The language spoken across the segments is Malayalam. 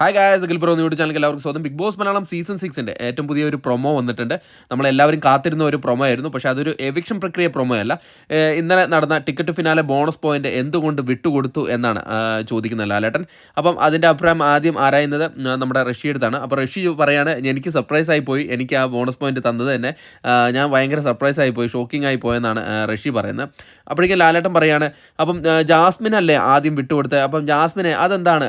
Hi guys Akhil pro YouTube ചാനലിൽ എല്ലാവർക്കും സ്വന്തം ബിഗ് ബോസ് മലയാളം സീസൺ സിക്സിന്റെ ഏറ്റവും പുതിയ ഒരു പ്രൊമോ വന്നിട്ടുണ്ട്. നമ്മളെല്ലാവരും കാത്തിരുന്ന ഒരു പ്രൊമോ ആയിരുന്നു. പക്ഷേ അതൊരു എവിക്ഷൻ പ്രക്രിയ പ്രൊമോ അല്ല. ഇന്നലെ നടന്ന ടിക്കറ്റ് ഫിനാലെ ബോണസ് പോയിന്റ് എന്തുകൊണ്ട് വിട്ടുകൊടുത്തു എന്നാണ് ചോദിക്കുന്നത് ലാലേട്ടൻ. അപ്പം അതിന്റെ അഭിപ്രായം ആദ്യം ആരായുന്നത് നമ്മുടെ റഷ്യടുത്താണ് അപ്പോൾ റഷ്യ പറയാണ് എനിക്ക് സർപ്രൈസ് ആയി പോയി. എനിക്ക് ആ ബോണസ് പോയിന്റ് തന്നത് തന്നെ ഞാൻ ഭയങ്കര സർപ്രൈസ് ആയി പോയി. ഷോക്കിംഗ് ആയി പോയെന്നാണ് റഷ്യ റഷി പറയുന്നത്. അപ്പോഴേക്കും ലാലേട്ടൻ പറയാണ് അപ്പം ജാസ്മിൻ അല്ലേ ആദ്യം വിട്ടുകൊടുത്തത്? അപ്പം ജാസ്മിനെ അതെന്താണ്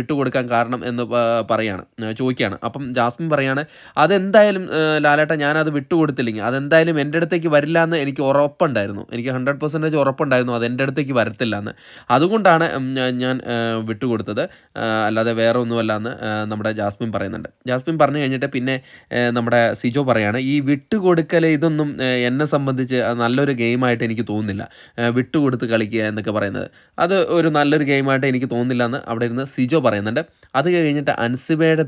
വിട്ടുകൊടുക്കാൻ കാരണം? എന്ന് പ- പറയാണ് ചോദിക്കുകയാണ്. അപ്പം ജാസ്മിൻ പറയാണ് അതെന്തായാലും ലാലേട്ട ഞാനത് വിട്ടുകൊടുത്തില്ലെങ്കിൽ അതെന്തായാലും എന്റെ അടുത്തേക്ക് വരില്ല എന്ന് എനിക്ക് ഉറപ്പുണ്ടായിരുന്നു. എനിക്ക് ഹൺഡ്രഡ് പെർസെന്റേജ് ഉറപ്പുണ്ടായിരുന്നു അത് എന്റെ അടുത്തേക്ക് വരത്തില്ല എന്ന്. അതുകൊണ്ടാണ് ഞാൻ- വിട്ടുകൊടുത്തത്. അല്ലാതെ വേറെ ഒന്നുമല്ല എന്ന് നമ്മുടെ ജാസ്മിൻ പറയുന്നുണ്ട്. ജാസ്മിൻ പറഞ്ഞു കഴിഞ്ഞിട്ട് പിന്നെ നമ്മുടെ സിജോ പറയാണ് ഈ വിട്ടുകൊടുക്കൽ ഇതൊന്നും എന്നെ സംബന്ധിച്ച് നല്ലൊരു ഗെയിമായിട്ട് എനിക്ക് തോന്നുന്നില്ല. വിട്ടുകൊടുത്ത് കളിക്കുക എന്നൊക്കെ പറയുന്നത്. അത് ഒരു നല്ലൊരു ഗെയിമായിട്ട് എനിക്ക് തോന്നുന്നില്ല എന്ന് അവിടെ ഇരുന്ന് സിജോ പറയുന്നുണ്ട്. അത് കഴിഞ്ഞിട്ട് അൻസിബയുടെ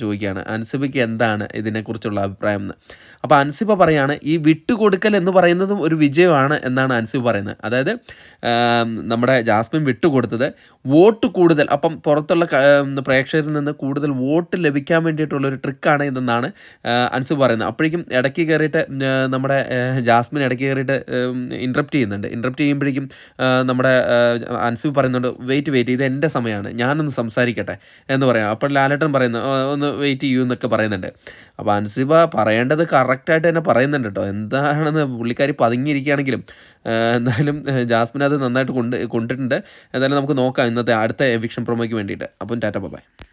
ചോദിക്കുകയാണ് അൻസിബയ്ക്ക് എന്താണ് ഇതിനെക്കുറിച്ചുള്ള അഭിപ്രായം എന്ന്? അപ്പോൾ അൻസിബ പറയാണ് ഈ വിട്ടുകൊടുക്കൽ എന്ന് പറയുന്നതും ഒരു വിജയമാണ് എന്നാണ് അൻസിബ പറയുന്നത്. അതായത് നമ്മുടെ ജാസ്മിൻ വിട്ടുകൊടുത്തത് വോട്ട് കൂടുതൽ അപ്പം പുറത്തുള്ള പ്രേക്ഷകരിൽ നിന്ന് കൂടുതൽ വോട്ട് ലഭിക്കാൻ വേണ്ടിയിട്ടുള്ള ഒരു ട്രിക്കാണ് ഇതെന്നാണ് അൻസിബ് പറയുന്നത്. അപ്പോഴേക്കും ഇടയ്ക്ക് കയറിയിട്ട് നമ്മുടെ ജാസ്മിൻ ഇടയ്ക്ക് കയറിയിട്ട് ഇൻട്രപ്റ്റ് ചെയ്യുന്നുണ്ട്. ഇൻട്രപ്റ്റ് ചെയ്യുമ്പോഴേക്കും നമ്മുടെ അൻസിബ് പറയുന്നുണ്ട് വെയിറ്റ് വെയിറ്റ് ഇത് എന്റെ സമയമാണ്. ഞാനൊന്ന് സംസാരിക്കട്ടെ എന്ന് പറയാം. അപ്പോൾ ലാലേട്ടൻ പറയുന്നു "ആ, ഒന്ന് വെയിറ്റ് ചെയ്യൂ എന്നൊക്കെ പറയുന്നുണ്ട്. അപ്പോൾ അൻസിബ പറയേണ്ടത് കറക്റ്റായിട്ട് തന്നെ പറയുന്നുണ്ട് കേട്ടോ. എന്താണെന്ന് പുള്ളിക്കാരി പതുങ്ങിയിരിക്കുകയാണെങ്കിലും എന്തായാലും ജാസ്മിൻ അത് നന്നായിട്ട് കൊണ്ട് കൊണ്ടിട്ടുണ്ട്. എന്തായാലും നമുക്ക് നോക്കാം ഇന്നത്തെ അടുത്ത എവിക്ഷൻ പ്രൊമോയ്ക്ക് വേണ്ടിയിട്ട്. അപ്പം ടാറ്റ ബൈ